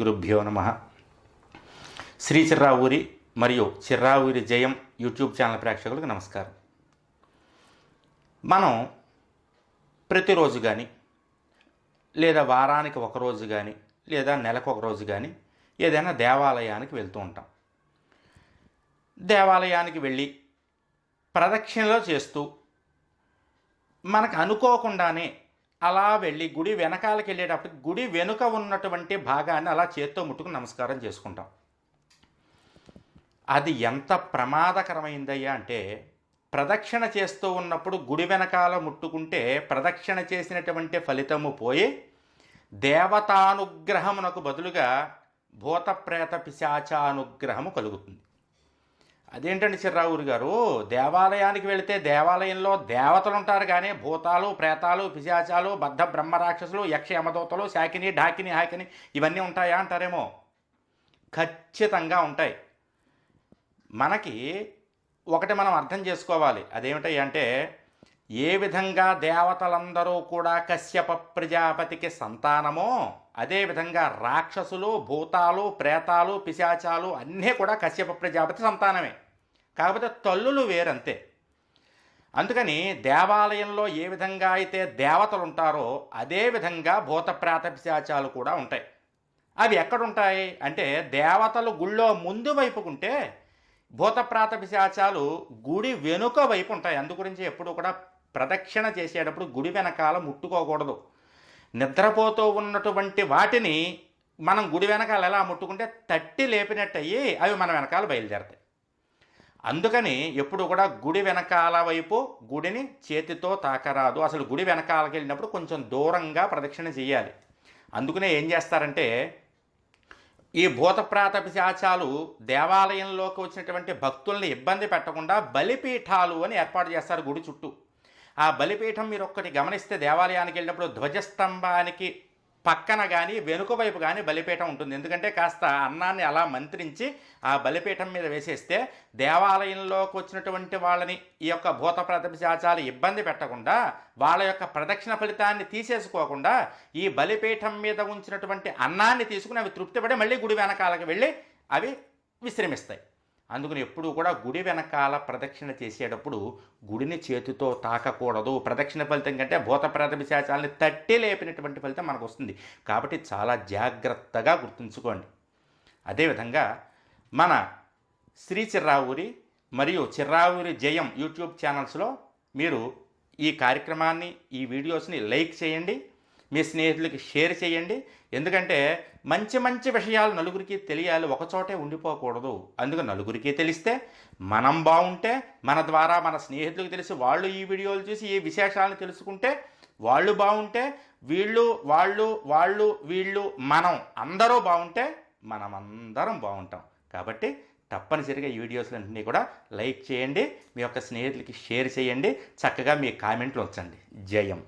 గురుభ్యో నమ. శ్రీ చిర్రావూరి మరియు చిర్రావూరి జయం యూట్యూబ్ ఛానల్ ప్రేక్షకులకు నమస్కారం. మనం ప్రతిరోజు కానీ లేదా వారానికి ఒక రోజు కానీ లేదా నెలకు ఒక రోజు కానీ ఏదైనా దేవాలయానికి వెళ్తూ ఉంటాం. దేవాలయానికి వెళ్ళి ప్రదక్షిణలో చేస్తూ మనకు అనుకోకుండానే అలా వెళ్ళి గుడి వెనకాలకి వెళ్ళేటప్పుడు గుడి వెనుక ఉన్నటువంటి భాగాన్ని అలా చేత్తో ముట్టుకుని నమస్కారం చేసుకుంటాం. అది ఎంత ప్రమాదకరమైందయ్యా అంటే ప్రదక్షిణ చేస్తూ ఉన్నప్పుడు గుడి వెనకాల ముట్టుకుంటే ప్రదక్షిణ చేసినటువంటి ఫలితము పోయి దేవతానుగ్రహమునకు బదులుగా భూతప్రేత పిశాచానుగ్రహము కలుగుతుంది. అదేంటండి చిర్రావురు గారు? దేవాలయానికి వెళితే దేవాలయంలో దేవతలు ఉంటారు కానీ భూతాలు ప్రేతాలు పిశాచాలు బద్ధ బ్రహ్మరాక్షసులు యక్ష యమదూతలు శాకిని ఢాకిని హాకిని ఇవన్నీ ఉంటాయా అంటారేమో? ఖచ్చితంగా ఉంటాయి. మనకి ఒకటి మనం అర్థం చేసుకోవాలి. అదేమిటి అంటే ఏ విధంగా దేవతలందరూ కూడా కశ్యప ప్రజాపతికి సంతానమో అదేవిధంగా రాక్షసులు భూతాలు ప్రేతాలు పిశాచాలు అన్నీ కూడా కశ్యప ప్రజాపతి సంతానమే. కాకపోతే తల్లులు వేరంతే. అందుకని దేవాలయంలో ఏ విధంగా అయితే దేవతలు ఉంటారో అదే విధంగా భూత ప్రేత పిశాచాలు కూడా ఉంటాయి. అవి ఎక్కడుంటాయి? అంటే దేవతలు గుళ్ళో ముందు వైపుకుంటే భూతప్రాత పిశాచాలు గుడి వెనుక వైపు ఉంటాయి. అందు గురించి ఎప్పుడూ కూడా ప్రదక్షిణ చేసేటప్పుడు గుడి వెనకాల ముట్టుకోకూడదు. నిద్రపోతూ ఉన్నటువంటి వాటిని మనం గుడి వెనకాల ఎలా ముట్టుకుంటే తట్టి లేపినట్టు అయ్యి అవి మన వెనకాల బయలుదేరతాయి. అందుకని ఎప్పుడు కూడా గుడి వెనకాల వైపు గుడిని చేతితో తాకరాదు. అసలు గుడి వెనకాలకి వెళ్ళినప్పుడు కొంచెం దూరంగా ప్రదక్షిణ చేయాలి. అందుకనే ఏం చేస్తారంటే ఈ భూతప్రాత పిశాచాలు దేవాలయంలోకి వచ్చినటువంటి భక్తుల్ని ఇబ్బంది పెట్టకుండా బలిపీఠాలు అని ఏర్పాటు చేస్తారు గుడి చుట్టూ. ఆ బలిపీఠం మీరు ఒక్కటి గమనిస్తే దేవాలయానికి వెళ్ళినప్పుడు ధ్వజస్తంభానికి పక్కన కానీ వెనుక వైపు కానీ బలిపీఠం ఉంటుంది. ఎందుకంటే కాస్త అన్నాన్ని అలా మంత్రించి ఆ బలిపీఠం మీద వేసేస్తే దేవాలయంలోకి వచ్చినటువంటి వాళ్ళని ఈ యొక్క భూత ప్రతిపశాచాలు ఇబ్బంది పెట్టకుండా వాళ్ళ యొక్క ప్రదక్షిణ ఫలితాన్ని తీసేసుకోకుండా ఈ బలిపీఠం మీద ఉంచినటువంటి అన్నాన్ని తీసుకుని అవి తృప్తిపడి మళ్ళీ గుడి వెనకాలకు వెళ్ళి అవి విశ్రమిస్తాయి. అందుకని ఎప్పుడూ కూడా గుడి వెనకాల ప్రదక్షిణ చేసేటప్పుడు గుడిని చేతితో తాకకూడదు. ప్రదక్షిణ ఫలితం కంటే భూత ప్రేత తట్టి లేపినటువంటి ఫలితం మనకు వస్తుంది కాబట్టి చాలా జాగ్రత్తగా గుర్తుంచుకోండి. అదేవిధంగా మన శ్రీ చిర్రావూరి మరియు చిర్రావూరి జయం యూట్యూబ్ ఛానల్స్లో మీరు ఈ కార్యక్రమాన్ని ఈ వీడియోస్ని లైక్ చేయండి. మీ స్నేహితులకి షేర్ చేయండి. ఎందుకంటే మంచి మంచి విషయాలు నలుగురికి తెలియాలి. ఒకచోటే ఉండిపోకూడదు. అందుకు నలుగురికి తెలిస్తే మనం బాగుంటే మన ద్వారా మన స్నేహితులకు తెలిసి వాళ్ళు ఈ వీడియోలు చూసి ఈ విశేషాలను తెలుసుకుంటే వాళ్ళు బాగుంటే వీళ్ళు వాళ్ళు వాళ్ళు వీళ్ళు మనం అందరూ బాగుంటే మనమందరం బాగుంటాం. కాబట్టి తప్పనిసరిగా ఈ వీడియోస్లన్నింటినీ కూడా లైక్ చేయండి. మీ యొక్క స్నేహితులకి షేర్ చేయండి. చక్కగా మీ కామెంట్లు వచ్చండి. జయం.